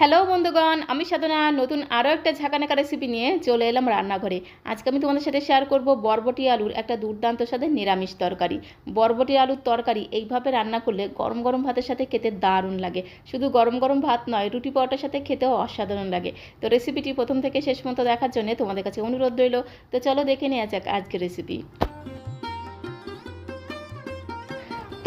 Hello বন্ধুগণ, আমি সাধনা। নতুন আরও একটা ঝাঁকানাকা রেসিপি নিয়ে চলে এলাম রান্নাঘরে। আজকে আমি তোমাদের সাথে শেয়ার করব বরবটি আলুর একটা দুর্দান্ত সাথে নিরামিষ তরকারি। বরবটি আলুর তরকারি এইভাবে রান্না করলে গরম গরম ভাতের সাথে খেতে দারুণ লাগে। শুধু গরম গরম ভাত নয়, রুটি পরোটার সাথে খেতেও অসাধারণ লাগে। তো রেসিপিটি প্রথম থেকে শেষ পর্যন্ত দেখার জন্য তোমাদের কাছে অনুরোধ রইল। তো চলো দেখে নেওয়া যাক আজকের রেসিপি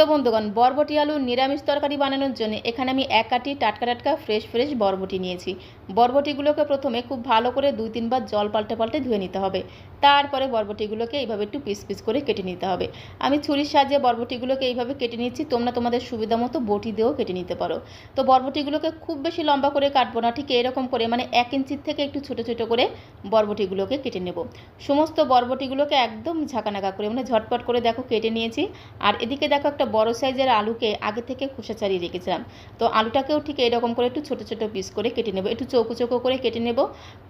তো বন্ধুগণ, বরবটি আলু নিরামিষ তরকারি বানানোর জন্য এখানে আমি এক কাটি টাটকা টাটকা ফ্রেশ ফ্রেশ বরবটি নিয়েছি। বরবটিগুলোকে প্রথমে খুব ভালো করে দুই তিনবার জল পাল্টে পাল্টে ধুয়ে নিতে হবে। তারপরে বরবটিগুলোকে এইভাবে একটু পিস পিস করে কেটে নিতে হবে। আমি ছুরির সাহায্যে বরবটিগুলোকে এইভাবে কেটে নিচ্ছি, তোমরা তোমাদের সুবিধা মতো বটি দিয়েও কেটে নিতে পারো। তো বরবটিগুলোকে খুব বেশি লম্বা করে কাটবো না, ঠিক এরকম করে মানে এক ইঞ্চির থেকে একটু ছোটো ছোটো করে বরবটিগুলোকে কেটে নেব। সমস্ত বরবটিগুলোকে একদম ঝাঁকানাকা করে মানে ঝটপট করে দেখো কেটে নিয়েছি। আর এদিকে দেখো একটা বড় সাইজের আলুকে আগে থেকে খোসা ছাড়িয়ে রেখেছিলাম। তো আলুটাকেও ঠিক এরকম করে একটু ছোটো ছোটো পিস করে কেটে নেব। একটু চৌকো চৌকো করে কেটে নেব।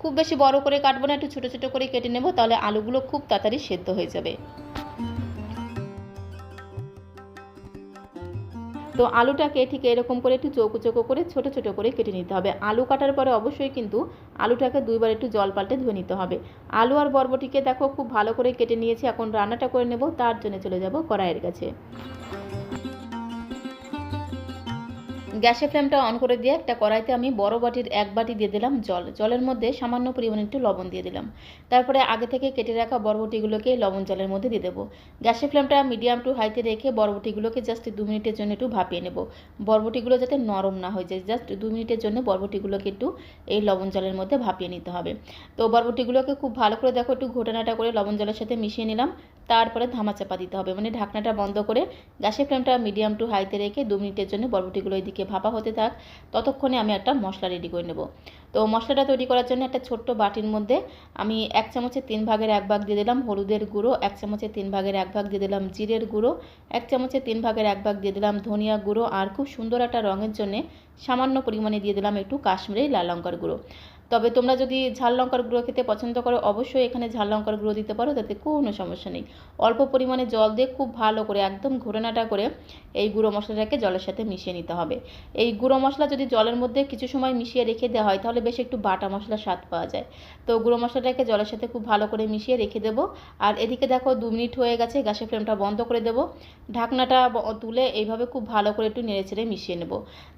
খুব বেশি বড় করে কাটবো না, একটু ছোটো ছোটো করে কেটে নেব, তাহলে আলুগুলো খুব তাড়াতাড়ি সেদ্ধ হয়ে যাবে। তো আলুটাকে ঠিক এরকম করে একটু চৌকো চৌকো করে ছোটো ছোটো করে কেটে নিতে হবে। আলু কাটার পরে অবশ্যই কিন্তু আলুটাকে দুইবার একটু জল পাল্টে ধুয়ে নিতে হবে। আলু আর বরবটিকে দেখো খুব ভালো করে কেটে নিয়েছি, এখন রান্নাটা করে নেব, তার জন্য চলে যাব কড়াইয়ের কাছে। গ্যাসের ফ্লেমটা অন করে দিয়ে একটা কড়াইতে আমি বড় বাটির এক বাটি দিয়ে দিলাম জল। জলের মধ্যে সামান্য পরিমাণে একটু লবণ দিয়ে দিলাম। তারপরে আগে থেকে কেটে রাখা বরবটিগুলোকে লবণ জলের মধ্যে দিয়ে দেবো। গ্যাসের ফ্লেমটা মিডিয়াম টু হাইতে রেখে বরবটিগুলোকে জাস্ট দু মিনিটের জন্য একটু ভাপিয়ে নেব। বরবটিগুলো যাতে নরম না হয়ে যায়, জাস্ট দু মিনিটের জন্য বরবটিগুলোকে একটু এই লবণ জলের মধ্যে ভাপিয়ে নিতে হবে। তো বরবটিগুলোকে খুব ভালো করে দেখো, একটু ঘোটানাটা করে লবণ জলের সাথে মিশিয়ে নিলাম। তারপরে ধামা চাপা দিতে হবে। মানে ঢাকনাটা বন্ধ করে গ্যাসের ফ্লেমটা মিডিয়াম টু হাইতে রেখে দু মিনিটের জন্য বরবটিগুলো এদিকে ভাপা হতে থাক। ততক্ষণে আমি একটা মশলা রেডি করে নেব। তো মশলাটা তৈরি করার জন্য একটা ছোট্ট বাটির মধ্যে আমি এক চামচের তিন ভাগের এক ভাগ দিয়ে দিলাম হলুদের গুঁড়ো, এক চামচের তিন ভাগের এক ভাগ দিয়ে দিলাম জিরের গুঁড়ো, এক চামচের তিন ভাগের এক ভাগ দিয়ে দিলাম ধনিয়া গুঁড়ো আর খুব সুন্দর একটা রঙের জন্য সামান্য পরিমাণে দিয়ে দিলাম একটু কাশ্মীরি লাল লঙ্কার গুঁড়ো। তবে তোমরা যদি ঝাল লঙ্কার গুঁড়ো খেতে পছন্দ করো, অবশ্যই এখানে ঝাল লঙ্কার গুঁড়ো দিতে পারো, তাতে কোনো সমস্যা নেই। অল্প পরিমাণে জল দিয়ে খুব ভালো করে, একদম ঘোরানাটা করে এই গুঁড়ো মশলাটাকে জলের সাথে মিশিয়ে নিতে হবে। এই গুঁড়ো মশলা যদি জলের মধ্যে কিছু সময় মিশিয়ে রেখে দেওয়া হয়, তাহলে বেশ একটু বাটা মশলার স্বাদ পাওয়া যায়। তো গুঁড়ো মশলাটাকে জলের সাথে খুব ভালো করে মিশিয়ে রেখে দেবো। আর এদিকে দেখো, দু মিনিট হয়ে গেছে, গ্যাসের ফ্লেমটা বন্ধ করে দেবো। ঢাকনাটা তুলে এইভাবে খুব ভালো করে একটু নেড়ে ছেড়ে মিশিয়ে নেব।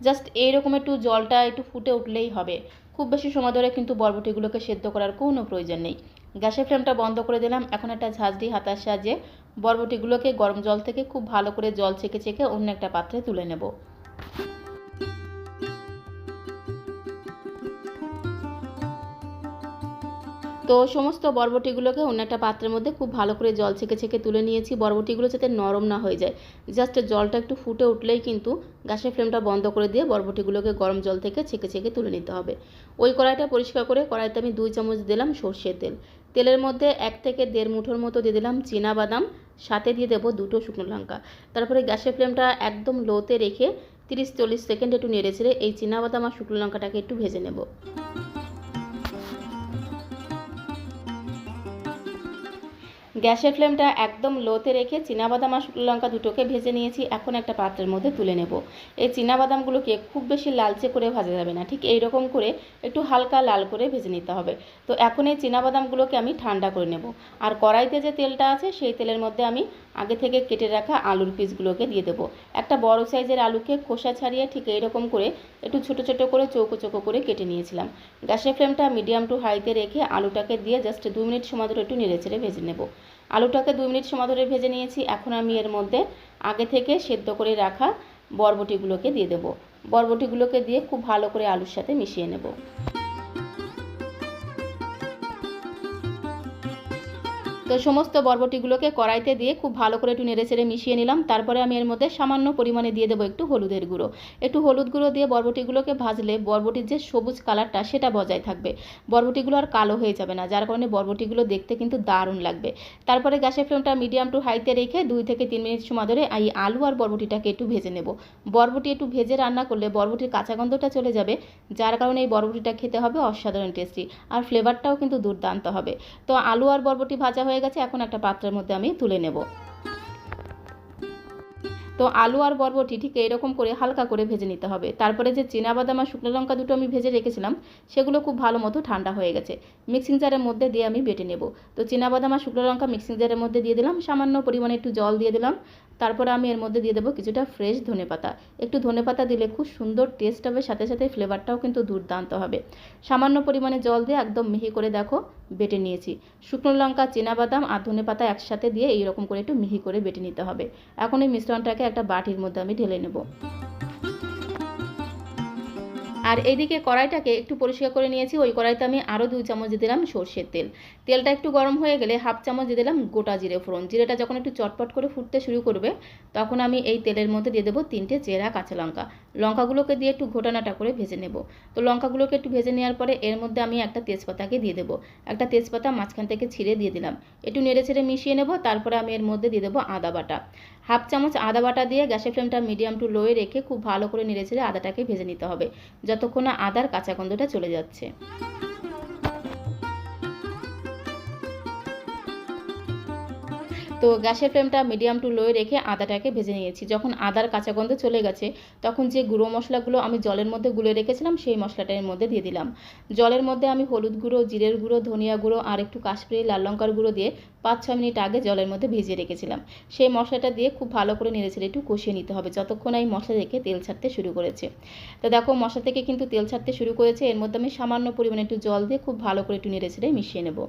জাস্ট এইরকম একটু জলটা একটু ফুটে উঠলেই হবে। খুব বেশি সময় ধরে কিন্তু বরবটিগুলোকে সেদ্ধ করার কোনো প্রয়োজন নেই। গ্যাসের ফ্লেমটা বন্ধ করে দিলাম। এখন একটা ঝাঁঝরি হাতার সাহায্যে বরবটিগুলোকে গরম জল থেকে খুব ভালো করে জল ছেঁকে ছেঁকে অন্য একটা পাত্রে তুলে নেব। তো সমস্ত বরবটিগুলোকে অন্য একটা পাত্রের মধ্যে খুব ভালো করে জল ছেঁকে ছেঁকে তুলে নিয়েছি। বরবটিগুলো যাতে নরম না হয়ে যায়। জাস্ট জলটা একটু ফুটে উঠলেই কিন্তু গ্যাসের ফ্লেমটা বন্ধ করে দিয়ে বরবটিগুলোকে গরম জল থেকে ছেঁকে ছেঁকে তুলে নিতে হবে। ওই কড়াইটা পরিষ্কার করে কড়াইতে আমি দুই চামচ দিলাম সর্ষের তেল। তেলের মধ্যে এক থেকে দেড় মুঠোর মতো দিয়ে দিলাম বাদাম সাথে দিয়ে দেবো দুটো শুকনো লঙ্কা। তারপরে গ্যাসের ফ্লেমটা একদম লোতে রেখে তিরিশ চল্লিশ সেকেন্ড একটু নেড়ে ছেড়ে এই বাদাম আর শুকনো লঙ্কাটাকে একটু ভেজে নেব। গ্যাসের ফ্লেমটা একদম লোতে রেখে চীনাবাদাম আর শুকনো লঙ্কা দুটোকে ভেজে নিয়েছি। এখন একটা পাত্রের মধ্যে তুলে নেব। এই চীনাবাদামগুলোকে খুব বেশি লালচে করে ভাজা যাবে না। ঠিক এই রকম করে একটু হালকা লাল করে ভেজে নিতে হবে। তো এখন এই চীনাবাদামগুলোকে আমি ঠান্ডা করে নেব। আর কড়াইতে যে তেলটা আছে, সেই তেলের মধ্যে আমি আগে থেকে কেটে রাখা আলুর পিসগুলোকে দিয়ে দেবো। একটা বড় সাইজের আলুকে খোসা ছাড়িয়ে ঠিক এইরকম করে একটু ছোটো ছোটো করে চৌকো চৌকো করে কেটে নিয়েছিলাম। গ্যাসের ফ্লেমটা মিডিয়াম টু হাইতে রেখে আলুটাকে দিয়ে জাস্ট দু মিনিট সময় ধরে একটু নেড়ে চেড়ে ভেজে নেব। আলুটাকে দুই মিনিট সময় ধরে ভেজে নিয়েছি। এখন আমি এর মধ্যে আগে থেকে সেদ্ধ করে রাখা বরবটিগুলোকে দিয়ে দেবো। বরবটিগুলোকে দিয়ে খুব ভালো করে আলুর সাথে মিশিয়ে নেব। তো সমস্ত বরবটিগুলোকে কড়াইতে দিয়ে খুব ভালো করে একটু নেড়ে ছেড়ে মিশিয়ে নিলাম। তারপরে আমি এর মধ্যে সামান্য পরিমাণে দিয়ে দেবো একটু হলুদের গুঁড়ো। একটু হলুদ গুঁড়ো দিয়ে বরবটিগুলোকে ভাজলে বরবটির যে সবুজ কালারটা সেটা বজায় থাকবে। বরবটিগুলো আর কালো হয়ে যাবে না, যার কারণে বরবটিগুলো দেখতে কিন্তু দারুণ লাগবে। তারপরে গ্যাসের ফ্লেমটা মিডিয়াম টু হাইতে রেখে দুই থেকে তিন মিনিট সময় ধরে এই আলু আর বরবটিটাকে একটু ভেজে নেব। বরবটি একটু ভেজে রান্না করলে বরবটির কাঁচা গন্ধটা চলে যাবে, যার কারণে এই বরবটিটা খেতে হবে অসাধারণ টেস্টি। আর ফ্লেভারটাও কিন্তু দুর্দান্ত হবে। তো আলু আর বরবটি ভাজা হয়ে গেছে, এখন একটা পাত্রের মধ্যে আমি তুলে নেব। তো আলু আর বরবটি ঠিক এরকম করে হালকা করে ভেজে নিতে হবে। তারপরে যে বাদাম আর শুকনো লঙ্কা দুটো আমি ভেজে রেখেছিলাম, সেগুলো খুব ভালো মতো ঠান্ডা হয়ে গেছে। মিক্সিং জারের মধ্যে দিয়ে আমি বেটে নেব। তো বাদাম আর শুকনো লঙ্কা মিক্সিং জারের মধ্যে দিয়ে দিলাম, সামান্য পরিমাণে একটু জল দিয়ে দিলাম। তারপরে আমি এর মধ্যে দিয়ে দেবো কিছুটা ফ্রেশ ধনে পাতা। একটু ধনে পাতা দিলে খুব সুন্দর টেস্ট হবে, সাথে সাথে ফ্লেভারটাও কিন্তু দুর্দান্ত হবে। সামান্য পরিমাণে জল দিয়ে একদম মিহি করে দেখো, বেটে নিয়েছি। শুকনো লঙ্কা বাদাম আর ধনে পাতা একসাথে দিয়ে এইরকম করে একটু মিহি করে বেটে নিতে হবে। এখন এই মিশ্রণটাকে একটা বাটির মধ্যে আমি ঢেলে নেব। আর এইদিকে কড়াইটাকে একটু পরিষ্কার করে নিয়েছি। ওই কড়াইতে আমি আরও দুই চামচ দিয়ে দিলাম সর্ষের তেল। তেলটা একটু গরম হয়ে গেলে হাফ চামচ দিয়ে দিলাম গোটা জিরে ফোড়ন। জিরেটা যখন একটু চটপট করে ফুটতে শুরু করবে, তখন আমি এই তেলের মধ্যে দিয়ে দেবো তিনটে চেরা কাঁচা লঙ্কা। লঙ্কাগুলোকে দিয়ে একটু ঘোটানাটা করে ভেজে নেব। তো লঙ্কাগুলোকে একটু ভেজে নেওয়ার পরে এর মধ্যে আমি একটা তেজপাতাকে দিয়ে দেবো। একটা তেজপাতা মাঝখান থেকে ছিঁড়ে দিয়ে দিলাম। একটু নেড়ে ছেড়ে মিশিয়ে নেব, তারপরে আমি এর মধ্যে দিয়ে দেবো আদা বাটা। হাফ চামচ আদা বাটা দিয়ে গ্যাসের ফ্লেমটা মিডিয়াম টু লোয়ে রেখে খুব ভালো করে নেড়ে ছেড়ে আদাটাকে ভেজে নিতে হবে, যতক্ষণ না আদার কাঁচা গন্ধটা চলে যাচ্ছে। তো গ্যাসের ফ্লেমটা মিডিয়াম টু লোয়ে রেখে আদাটাকে ভেজে নিয়েছি। যখন আদার কাঁচা গন্ধ চলে গেছে, তখন যে গুঁড়ো মশলাগুলো আমি জলের মধ্যে গুলে রেখেছিলাম, সেই মশলাটা এর মধ্যে দিয়ে দিলাম। জলের মধ্যে আমি হলুদ গুঁড়ো, জিরের গুঁড়ো, ধনিয়া গুঁড়ো আর একটু কাশ্মীরি লাল লঙ্কার গুঁড়ো দিয়ে পাঁচ ছ মিনিট আগে জলের মধ্যে ভিজিয়ে রেখেছিলাম। সেই মশলাটা দিয়ে খুব ভালো করে নেড়েছেড়ে একটু কষিয়ে নিতে হবে, যতক্ষণ এই মশলা থেকে তেল ছাড়তে শুরু করেছে। তো দেখো, মশলা থেকে কিন্তু তেল ছাড়তে শুরু করেছে, এর মধ্যে আমি সামান্য পরিমাণে একটু জল দিয়ে খুব ভালো করে একটু নেড়েছেড়ে মিশিয়ে নেব।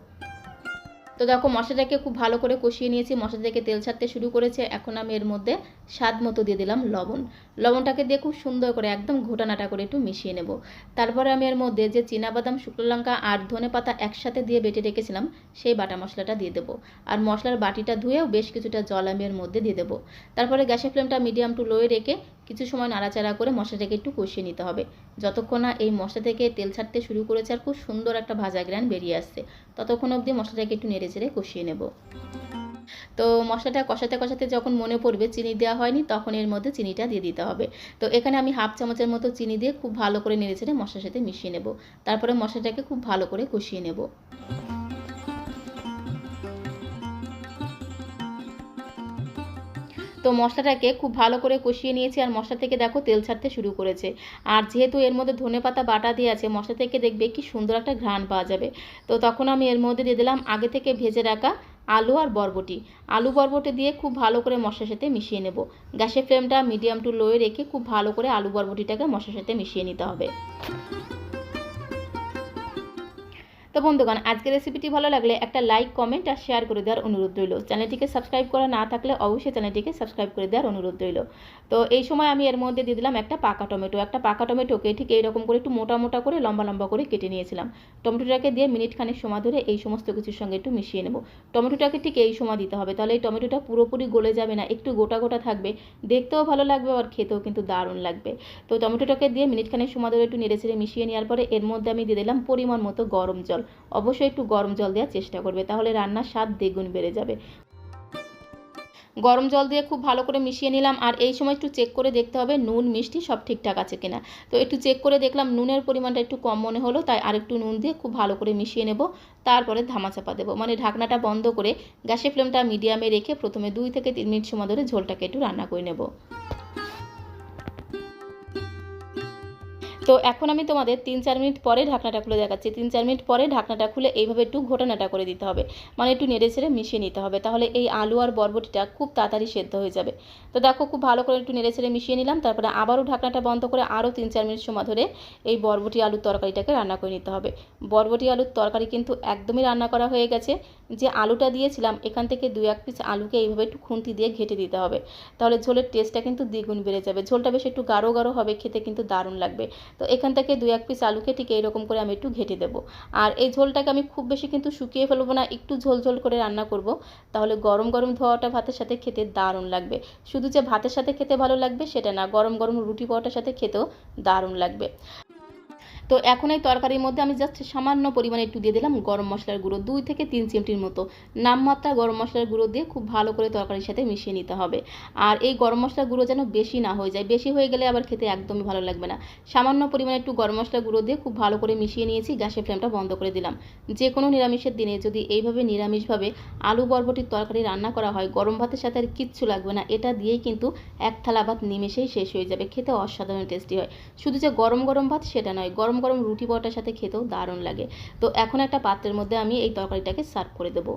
তো দেখো মশলাটাকে খুব ভালো করে কষিয়ে নিয়েছি। মশলা থেকে তেল ছাড়তে শুরু করেছে। এখন আমি এর মধ্যে স্বাদ মতো দিয়ে দিলাম লবণ। লবণটাকে দিয়ে খুব সুন্দর করে একদম ঘোটানাটা করে একটু মিশিয়ে নেব। তারপরে আমি এর মধ্যে যে বাদাম শুকনো লঙ্কা আর ধনে পাতা একসাথে দিয়ে বেটে রেখেছিলাম, সেই বাটা মশলাটা দিয়ে দেবো। আর মশলার বাটিটা ধুয়েও বেশ কিছুটা জল আমি এর মধ্যে দিয়ে দেবো। তারপরে গ্যাসের ফ্লেমটা মিডিয়াম টু লোয়ে রেখে কিছু সময় নাড়াচাড়া করে মশলাটাকে একটু কষিয়ে নিতে হবে। যতক্ষণ না এই মশলা থেকে তেল ছাড়তে শুরু করেছে আর খুব সুন্দর একটা ভাজা গ্রান বেরিয়ে আসছে, ততক্ষণ অবধি মশলাটাকে একটু নেড়ে চেড়ে কষিয়ে নেব। তো মশলাটা কষাতে কষাতে যখন মনে পড়বে চিনি দেওয়া হয়নি, তখন এর মধ্যে চিনিটা দিয়ে দিতে হবে। তো এখানে আমি হাফ চামচের মতো চিনি দিয়ে খুব ভালো করে নেড়ে চেড়ে মশলার সাথে মিশিয়ে নেব। তারপরে মশলাটাকে খুব ভালো করে কষিয়ে নেব। তো মশলাটাকে খুব ভালো করে কষিয়ে নিয়েছি আর মশলা থেকে দেখো তেল ছাড়তে শুরু করেছে। আর যেহেতু এর মধ্যে ধনে পাতা, বাটা দিয়ে আছে, মশলা থেকে দেখবে কি সুন্দর একটা ঘ্রাণ পাওয়া যাবে। তো তখন আমি এর মধ্যে দিয়ে দিলাম আগে থেকে ভেজে রাখা আলু আর বরবটি। আলু বরবটি দিয়ে খুব ভালো করে মশলার সাথে মিশিয়ে নেব। গ্যাসের ফ্লেমটা মিডিয়াম টু লোয়ে রেখে খুব ভালো করে আলু বরবটিটাকে মশলার সাথে মিশিয়ে নিতে হবে। তো বন্ধুগণ, আজকের রেসিপিটি ভালো লাগলে একটা লাইক কমেন্ট আর শেয়ার করে দেওয়ার অনুরোধ রইল। চ্যানেলটিকে সাবস্ক্রাইব করা না থাকলে অবশ্যই চ্যানেলটিকে সাবস্ক্রাইব করে দেওয়ার অনুরোধ রইল। তো এই সময় আমি এর মধ্যে দিয়ে দিলাম একটা পাকা টমেটো। একটা পাকা টমেটোকে ঠিক এইরকম করে একটু মোটা মোটা করে, লম্বা লম্বা করে কেটে নিয়েছিলাম। টমেটোটাকে দিয়ে মিনিট খানিক সময় ধরে এই সমস্ত কিছুর সঙ্গে একটু মিশিয়ে নেব। টমেটোটাকে ঠিক এই সময় দিতে হবে, তাহলে এই টমেটোটা পুরোপুরি গলে যাবে না, একটু গোটা গোটা থাকবে। দেখতেও ভালো লাগবে আর খেতেও কিন্তু দারুণ লাগবে। তো টমেটোটাকে দিয়ে মিনিট খানিক সময় ধরে একটু নেড়ে ছেড়ে মিশিয়ে নেওয়ার পরে এর মধ্যে আমি দিয়ে দিলাম পরিমাণ মতো গরম জল। অবশ্যই একটু গরম জল দেওয়ার চেষ্টা করবে, তাহলে রান্নার স্বাদ দ্বিগুণ বেড়ে যাবে। গরম জল দিয়ে খুব ভালো করে মিশিয়ে নিলাম, আর এই সময় একটু চেক করে দেখতে হবে নুন, মিষ্টি সব ঠিকঠাক আছে কিনা। তো একটু চেক করে দেখলাম নুনের পরিমাণটা একটু কম মনে হলো, তাই আরেকটু নুন দিয়ে খুব ভালো করে মিশিয়ে নেব, তারপরে ধামা চাপা দেবো। মানে ঢাকনাটা বন্ধ করে গ্যাসের ফ্লেমটা মিডিয়ামে রেখে প্রথমে দুই থেকে তিন মিনিট সময় ধরে ঝোলটাকে একটু রান্না করে নেব। তো এখন আমি তোমাদের তিন চার মিনিট পরে ঢাকনাটা খুলে দেখাচ্ছি। তিন চার মিনিট পরে ঢাকনাটা খুলে এইভাবে একটু ঘোটানাটা করে দিতে হবে। মানে একটু নেড়ে ছেড়ে মিশিয়ে নিতে হবে। তাহলে এই আলু আর বরবটিটা খুব তাড়াতাড়ি সেদ্ধ হয়ে যাবে। তো দেখো খুব ভালো করে একটু নেড়ে ছেড়ে মিশিয়ে নিলাম। তারপরে আবারও ঢাকনাটা বন্ধ করে আরও তিন চার মিনিট সময় ধরে এই বরবটি আলুর তরকারিটাকে রান্না করে নিতে হবে। বরবটি আলুর তরকারি কিন্তু একদমই রান্না করা হয়ে গেছে। যে আলুটা দিয়েছিলাম, এখান থেকে দু এক পিস আলুকে এইভাবে একটু খুন্তি দিয়ে ঘেটে দিতে হবে। তাহলে ঝোলের টেস্টটা কিন্তু দ্বিগুণ বেড়ে যাবে। ঝোলটা বেশ একটু গাঢ় গাঢ় হবে, খেতে কিন্তু দারুণ লাগবে। তো এখান থেকে দুই এক পিস আলুকে ঠিক এইরকম করে আমি একটু ঘেটে দেবো। আর এই ঝোলটাকে আমি খুব বেশি কিন্তু শুকিয়ে ফেলব না, একটু ঝোল ঝোল করে রান্না করব। তাহলে গরম গরম ধোয়াটা ভাতের সাথে খেতে দারুণ লাগবে। শুধু যে ভাতের সাথে খেতে ভালো লাগবে, সেটা না, গরম গরম রুটি পাওয়াটার সাথে খেতেও দারুণ লাগবে। তো এখন এই তরকারির মধ্যে আমি জাস্ট সামান্য পরিমাণে একটু দিয়ে দিলাম গরম মশলার গুঁড়ো, দুই থেকে তিন চিমটির মতো। নামমাত্রা গরম মশলার গুঁড়ো দিয়ে খুব ভালো করে তরকারির সাথে মিশিয়ে নিতে হবে। আর এই গরম মশলার গুঁড়ো যেন বেশি না হয়ে যায়, বেশি হয়ে গেলে আবার খেতে একদমই ভালো লাগবে না। সামান্য পরিমাণে একটু গরম মশলা গুঁড়ো দিয়ে খুব ভালো করে মিশিয়ে নিয়েছি, গ্যাসের ফ্লেমটা বন্ধ করে দিলাম। যে কোনো নিরামিষের দিনে যদি এইভাবে নিরামিষভাবে আলু বরবটির তরকারি রান্না করা হয়, গরম ভাতের সাথে আর কিচ্ছু লাগবে না, এটা দিয়েই কিন্তু এক থালা ভাত নিমেষেই শেষ হয়ে যাবে, খেতে অসাধারণ টেস্টি হয়। শুধু যে গরম গরম ভাত সেটা নয় গরম গরম রুটি পরোটার সাথে খেতেও দারুণ লাগে। তো এখন একটা পাত্রের মধ্যে আমি এই তরকারিটাকে সার্ভ করে দেবো।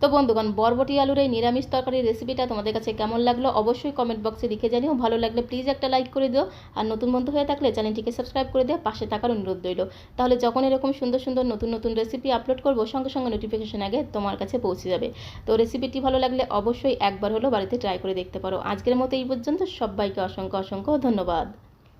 তো বন্ধুগণ, বরবটি আলুর এই নিরামিষ তরকারির রেসিপিটা তোমাদের কাছে কেমন লাগল অবশ্যই কমেন্ট বক্সে লিখে জানিও। ভালো লাগলে প্লিজ একটা লাইক করে দিও। আর নতুন বন্ধু হয়ে থাকলে চ্যানেলটিকে সাবস্ক্রাইব করে দিও পাশে থাকার অনুরোধ রইল। তাহলে যখন এরকম সুন্দর সুন্দর নতুন নতুন রেসিপি আপলোড করব, সঙ্গে সঙ্গে নোটিফিকেশন আগে তোমার কাছে পৌঁছে যাবে। তো রেসিপিটি ভালো লাগলে অবশ্যই একবার হলো বাড়িতে ট্রাই করে দেখতে পারো। আজকের মতো এই পর্যন্ত সবাইকে অসংখ্য অসংখ্য ধন্যবাদ।